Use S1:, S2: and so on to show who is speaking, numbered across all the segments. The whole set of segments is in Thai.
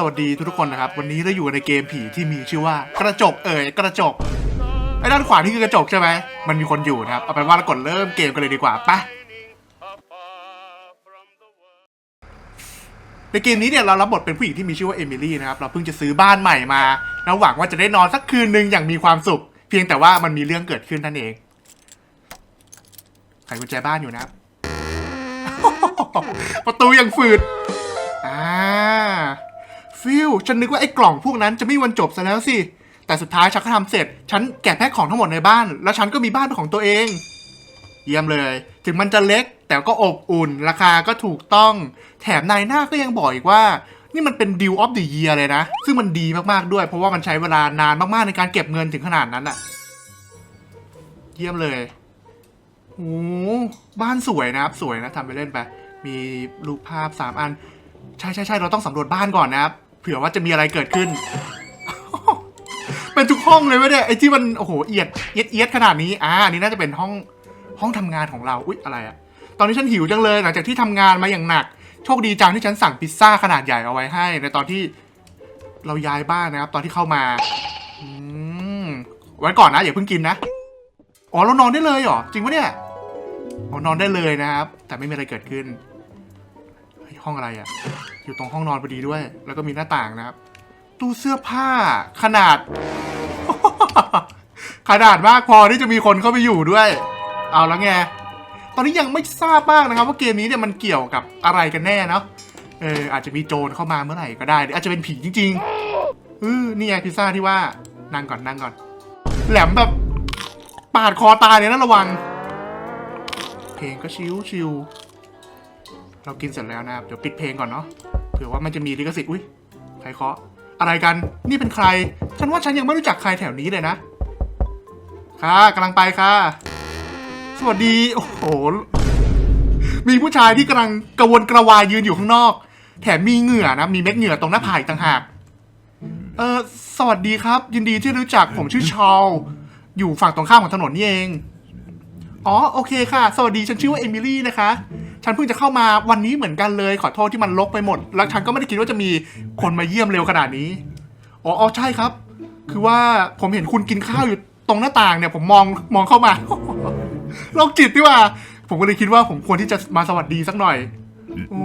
S1: สวัสดีทุกๆคนนะครับ วันนี้เราอยู่ในเกมผีที่มีชื่อว่ากระจกเอ่ยกระจกไอ้ด้านขวานี่คือกระจกใช่ไหมมันมีคนอยู่นะครับเอาเป็นว่าเรากดเริ่มเกมกันเลยดีกว่าปะในเกมนี้เนี่ยเรารับบทเป็นผู้หญิงที่มีชื่อว่าเอมิลี่นะครับเราเพิ่งจะซื้อบ้านใหม่มาแล้วหวังว่าจะได้นอนสักคืนหนึ่งอย่างมีความสุข เพียงแต่ว่ามันมีเรื่องเกิดขึ้นนั่นเองไขกุญแจบ้านอยู่นะครับ ประตูยังฝืดอ่า ฟิวฉันนึกว่าไอ้กล่องพวกนั้นจะไม่วันจบซะแล้วสิ แต่สุดท้ายฉันก็ทำเสร็จ ฉันแกะแพ็คของทั้งหมดในบ้าน แล้วฉันก็มีบ้านเป็นของตัวเอง เยี่ยมเลย ถึงมันจะเล็ก แต่ก็อบอุ่น ราคาก็ถูกต้อง แถมนายหน้าก็ยังบอกอีกว่า นี่มันเป็นดีลออฟเดอะเยียเลยนะ ซึ่งมันดีมากๆด้วย เพราะว่ามันใช้เวลานานมากๆในการเก็บเงินถึงขนาดนั้นอะเยี่ยมเลยโอ้บ้านสวยนะครับ สวยนะทำไปเล่นไป มีรูปภาพสามอัน ใช่ใช่ใช่เราต้องสำรวจบ้านก่อนนะครับ เผื่อว่าจะมีอะไรเกิดขึ้น เป็นทุกห้องเลยวะเนี่ยไอ้ที่มันโอ้โหเอียดเอียดเอียดขนาดนี้อ่าอันนี้น่าจะเป็นห้องห้องทำงานของเราอุ๊ยอะไรอะตอนนี้ฉันหิวจังเลยหลังจากที่ทำงานมาอย่างหนัก โชคดีจังที่ฉันสั่งพิซซ่าขนาดใหญ่เอาไว้ให้ ในตอนที่เราย้ายบ้านนะครับ ตอนที่เข้ามาอืมไว้ก่อนนะอย่าเพิ่งกินนะอ๋อเรานอนได้เลยเหรอจริงปะเนี่ยอ๋อนอนได้เลยนะครับ แต่ไม่มีอะไรเกิดขึ้น ห้องอะไรอะ่ะ อยู่ตรงห้องนอนพอดีด้วย แล้วก็มีหน้าต่างนะครับ ตู้เสื้อผ้าขนาด ขนาดมากพอที่จะมีคนเข้าไปอยู่ด้วย เอาแล้วไง ตอนนี้ยังไม่ทราบมากนะครับ ว่าเกมนี้เนี่ยมันเกี่ยวกับอะไรกันแน่เนาะ เอออาจจะมีโจรเข้ามาเมื่อไหร่ก็ได้หรืออาจจะเป็นผีจริงๆเออนี่ไงพิซซ่าที่ว่า นั่งก่อนนั่งก่อน แหลมแบบปาดคอตายเลยนะระวัง เพลงก็ชิวชิว เรากินเสร็จแล้วนะครับ เดี๋ยวปิดเพลงก่อนเนาะ เผื่อว่ามันจะมีลิขสิทธิ์ อุ้ยใครเคาะ อะไรกัน นี่เป็นใคร ฉันว่าฉันยังไม่รู้จักใครแถวนี้เลยนะ ค่ะกำลังไปค่ะ สวัสดี โอ้โห มีผู้ชายที่กำลังกระวนกระวายยืนอยู่ข้างนอก แถมมีเหงื่อนะ มีเม็ดเหงื่อตรงหน้าผากต่างหาก เออสวัสดีครับ ยินดีที่รู้จัก ผมชื่อชอลอยู่ฝั่งตรงข้ามของถนนนี่เอง อ๋อ โอเคค่ะ สวัสดี ฉันชื่อว่าเอมิลี่นะคะ ฉันเพิ่งจะเข้ามาวันนี้เหมือนกันเลย ขอโทษที่มันลกไปหมด แล้วฉันก็ไม่ได้คิดว่าจะมีคนมาเยี่ยมเร็วขนาดนี้ อ๋อออใช่ครับ คือว่าผมเห็นคุณกินข้าวอยู่ตรงหน้าต่างเนี่ย ผมมองมองเข้ามา โรคจิตดีว่า ผมก็เลยคิดว่าผมควรที่จะมาสวัสดีสักหน่อย โอ้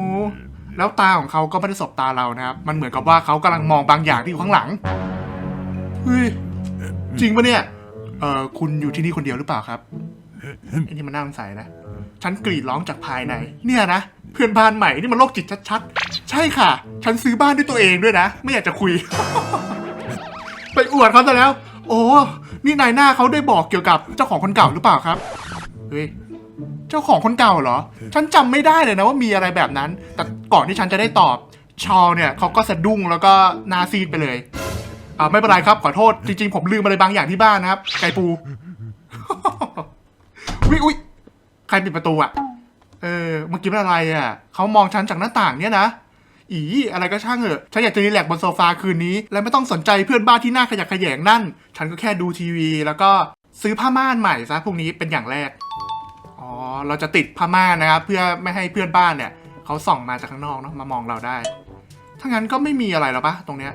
S1: แล้วตาของเขาก็ไม่ได้สบตาเรานะครับ มันเหมือนกับว่าเขากำลังมองบางอย่างที่อยู่ข้างหลัง เฮ้ย จริงปะเนี่ย เอ่อ คุณอยู่ที่นี่คนเดียวหรือเปล่าครับ ไอ้นี่มันน่าสงสัยนะ ฉันกรีดร้องจากภายใน เนี่ยนะ เพื่อนบ้านใหม่นี่มันโรคจิตชัดๆ ใช่ค่ะ ฉันซื้อบ้านด้วยตัวเองด้วยนะ ไม่อยากจะคุย ไปอวดเขาซะแล้ว โอ้ นี่นายหน้าเขาได้บอกเกี่ยวกับเจ้าของคนเก่าหรือเปล่าครับ เฮ้ย เจ้าของคนเก่าเหรอ ฉันจำไม่ได้เลยนะว่ามีอะไรแบบนั้น แต่ก่อนที่ฉันจะได้ตอบ ชอลเนี่ยเขาก็สะดุ้งแล้วก็หนาซีดไปเลย อ่าไม่เป็นไรครับขอโทษ จริง ๆ ผมลืมอะไรบางอย่างที่บ้านนะครับ ไก่ปู วิอุ้ยใครปิดประตูอะ เออเมื่อกี้เป็นอะไรอะ เขามองฉันจากหน้าต่างเนี่ยนะ อีอะไรก็ช่างเถอะ ฉันอยากจะรีแลกซ์บนโซฟาคืนนี้ และไม่ต้องสนใจเพื่อนบ้านที่หน้าขยะแขยงนั่น ฉันก็แค่ดูทีวี แล้วก็ซื้อผ้าม่านใหม่ซะพรุ่งนี้เป็นอย่างแรก อ๋อ เราจะติดผ้าม่านนะครับเพื่อไม่ให้เพื่อนบ้านเนี่ยเขาส่องมาจากข้างนอกเนาะมามองเราได้ ถ้างั้นก็ไม่มีอะไรหรอปะตรงเนี้ย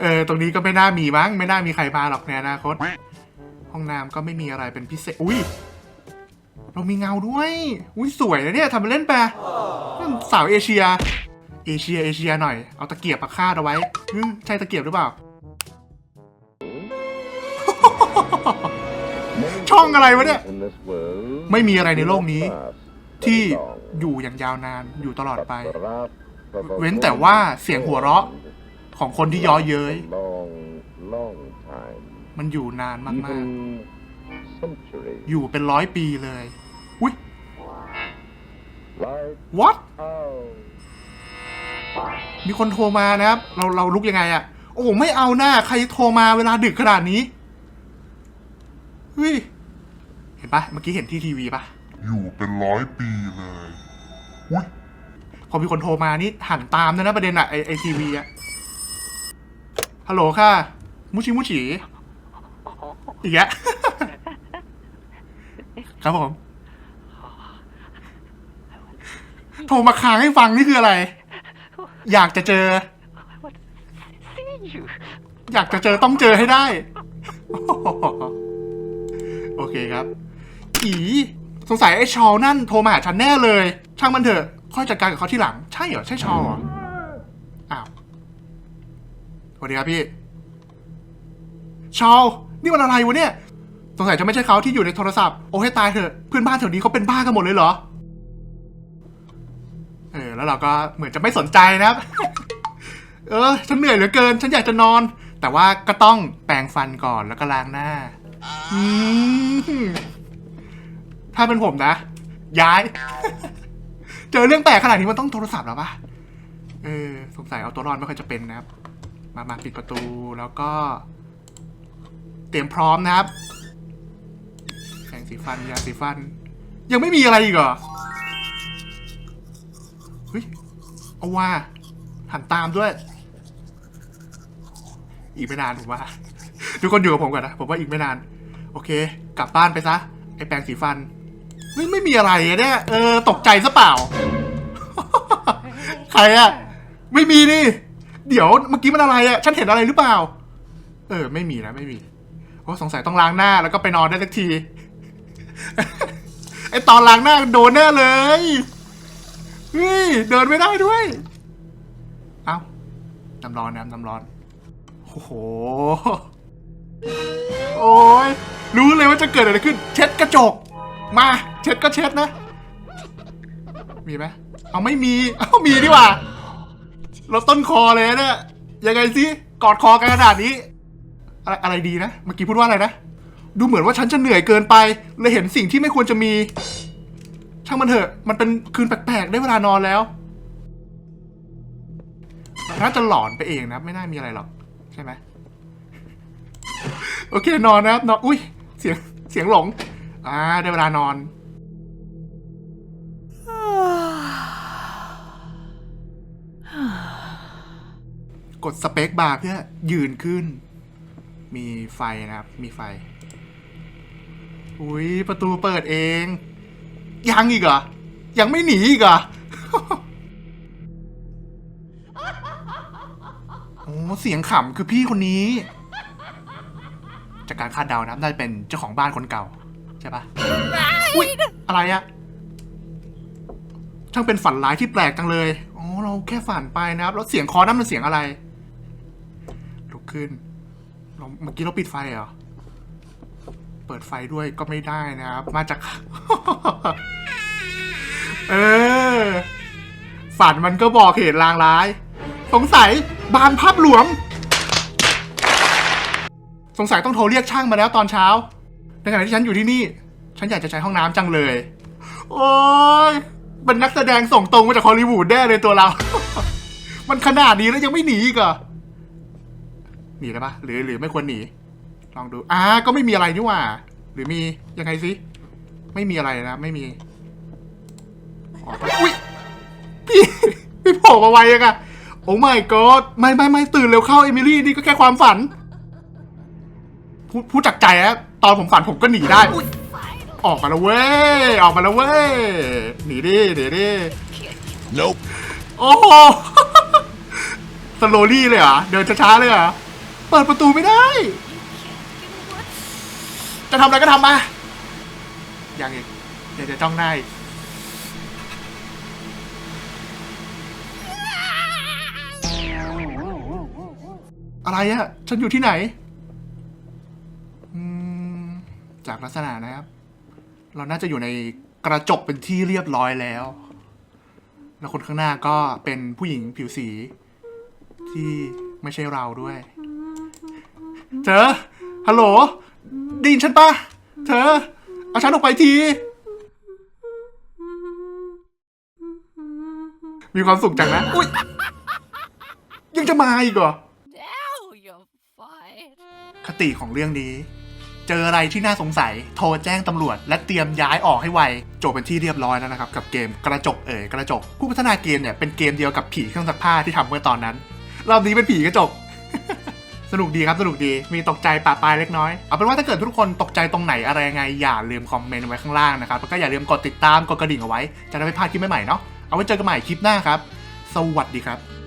S1: เออ ตรงนี้ก็ไม่น่ามีมั้งไม่น่ามีใครมาหรอกในอนาคต ห้องน้ำก็ไม่มีอะไรเป็นพิเศษ อุ้ย เรามีเงาด้วย อุ้ยสวยนะเนี่ยทำไปเล่นไปนั่นสาวเอเชีย เอเชียเอเชียหน่อย เอาตะเกียบมาคาดเอาไว้ใช่ตะเกียบหรือเปล่า ช่องอะไรวะเนี่ย ไม่มีอะไรในโลกนี้ ที่อยู่อย่างยาวนานอยู่ตลอดไป เว้นแต่ว่าเสียงหัวเราะของคนที่ย้อเย้ย มันอยู่นานมาก ๆ อยู่เป็นร้อยปีเลย อุ้ย what มีคนโทรมานะครับ เราเราลุกยังไงอะโอ้ไม่เอาหน้า ใครโทรมาเวลาดึกขนาดนี้เฮ้ยเห็นปะเมื่อกี้เห็นที่ทีวีปะ
S2: อยู่เป็นร้อยปีเลยอุ้ย
S1: พอมีคนโทรมานี่หันตามด้วยนะประเด็นอะไอไอทีวีอะฮัลโหลค่ะ มุชิมุชิ อีกแล้วครับผม โทรมาค้างให้ฟังนี่คืออะไร อยากจะเจอ
S3: you.
S1: อยากจะเจอต้องเจอให้ได้ โอเคครับ อีสงสัยไอ้ชอลนั่นโทรมาหาฉันแน่เลย ช่างมันเถอะ ค่อยจัดการกับเขาที่หลัง ใช่เหรอ ใช่ชอลเหรอ อ้าวสวัสดีครับพี่ ชอล นี่มันอะไรวะเนี่ย สงสัยจะไม่ใช่เขาที่อยู่ในโทรศัพท์ โอ้ให้ตายเถอะ เพื่อนบ้านแถวนี้เขาเป็นบ้ากันหมดเลยเหรอ เออ แล้วเราก็เหมือนจะไม่สนใจนะครับ เออ ฉันเหนื่อยเหลือเกิน ฉันอยากจะนอน แต่ว่าก็ต้องแปรงฟันก่อนแล้วก็ล้างหน้า อืม ถ้าเป็นผมนะ ย้าย เจอเรื่องแปลกขนาดนี้มันต้องโทรศัพท์แล้วปะเออ สงสัยเอาตัวรอดไม่ค่อยจะเป็นนะครับ มามาปิดประตูแล้วก็ เตรียมพร้อมนะครับแปรงสีฟันยาสีฟัน ยังไม่มีอะไรอีกเหรอเฮ้ยเอาว่าหันตามด้วย อีกไม่นานผมว่า ทุกคนอยู่กับผมก่อนนะผมว่าอีกไม่นาน โอเค กลับบ้านไปซะไอแปรงสีฟันไม่ไม่มีอะไรเนี่ยเออตกใจซะเปล่า ใครอะไม่มีนี่ เดี๋ยวเมื่อกี้มันอะไรอะฉันเห็นอะไรหรือเปล่า เออ ไม่มีนะไม่มี โอ้สงสัยต้องล้างหน้าแล้วก็ไปนอนได้สักที ไอตอนล้างหน้าโดนแน่เลยเฮ้ยเดินไม่ได้ด้วย เอ้าน้ำร้อนนะน้ำร้อนโอ้โห โอ้ยรู้เลยว่าจะเกิดอะไรขึ้น เช็ดกระจก มา เช็ดก็เช็ดนะ มีไหมเอาไม่มีเอามีดีกว่าเราต้นคอเลยนะเนี่ยยังไงสิกอดคอกันขนาดนี้ อะไรอะไรดีนะ เมื่อกี้พูดว่าอะไรนะ ดูเหมือนว่าฉันจะเหนื่อยเกินไป เลยเห็นสิ่งที่ไม่ควรจะมี ช่างมันเถอะ มันเป็นคืนแปลกๆ ได้เวลานอนแล้ว น่าจะหลอนไปเองนะ ไม่น่ามีอะไรหรอก ใช่ไหม โอเคนอนนะครับนอน อุ้ย เสียง เสียงหลง อ่า ได้เวลานอนกดสเปคบาร์เพื่อยืนขึ้น มีไฟนะครับ มีไฟ อุ้ยประตูเปิดเอง ยังอีกเหรอ ยังไม่หนีอีกเหรอ โอ้เสียงขำคือพี่คนนี้ จากการคาดเดานะครับน่าจะเป็นเจ้าของบ้านคนเก่า ใช่ปะอุ้ยอะไรอะช่างเป็นฝันร้ายที่แปลกจังเลย อ๋อ เราแค่ฝันไปนะครับ แล้วเสียงคอนั่นมันเสียงอะไร ลุกขึ้น เราเมื่อกี้เราปิดไฟเหรอ เปิดไฟด้วยก็ไม่ได้นะครับ มาจาก เออ ฝันมันก็บอกเหตุลางร้าย สงสัยบานภาพหลวม สงสัยต้องโทรเรียกช่างมาแล้วตอนเช้า ในขณะที่ฉันอยู่ที่นี่ ฉันอยากจะใช้ห้องน้ำจังเลย โอ้ยเป็นนักแสดงส่งตรงมาจากฮอลลีวูดแน่เลยตัวเรา มันขนาดนี้แล้วยังไม่หนีอีกเหรอ หนีได้ปะหรือหรือไม่ควรหนี ลองดูอ่าก็ไม่มีอะไรนี่หว่า หรือมียังไงสิไม่มีอะไรนะ ไม่มีอ๋ออุ้ยพี่พี่โผล่มาไวยังอะโอ้ my god ไม่ไม่ไม่ตื่นเร็วเข้าเอมิลี่นี่ก็แค่ความฝันพูดพูดจากใจอะตอนผมฝันผมก็หนีได้อุ๊ยออกมาแล้วเว้ยออกมาแล้วเว้ยหนีดิหนีดิ
S2: Nope.
S1: โอ้โหสโลลี่เลยเหรอเดินช้าๆเลยเหรอ เปิดประตูไม่ได้ จะทำอะไรก็ทำมา อย่างอีกเดี๋ยวจะจ้องหน้าอีกอะไรอะฉันอยู่ที่ไหนจากลักษณะนะครับ เราน่าจะอยู่ในกระจกเป็นที่เรียบร้อยแล้ว แล้วคนข้างหน้าก็เป็นผู้หญิงผิวสีที่ไม่ใช่เราด้วย เธอ ฮัลโหลไดยินฉันปะเธอ เอาฉันออกไปที มีความสุขจังนะ อุ้ย ยังจะมาอีกเหรอ
S3: Now you're fine.
S1: คติของเรื่องนี้ เจออะไรที่น่าสงสัย โทรแจ้งตำรวจ และเตรียมย้ายออกให้ไว จบเป็นที่เรียบร้อยแล้วนะครับ กับเกมกระจกเอ๋ยกระจก ผู้พัฒนาเกมเนี่ยเป็นเกมเดียวกับผีเครื่องซักผ้าที่ทำเมื่อตอนนั้น รอบนี้เป็นผีกระจก สนุกดีครับสนุกดีมีตกใจปะปลายเล็กน้อยเอาเป็นว่าถ้าเกิดทุกคนตกใจตรงไหนอะไรยังไงอย่าลืมคอมเมนต์ไว้ข้างล่างนะครับแล้วก็อย่าลืมกดติดตามกดกระดิ่งเอาไว้ จะได้ไม่พลาดคลิปใหม่ๆเนาะเอาไว้เจอกันใหม่คลิปหน้าครับ สวัสดีครับ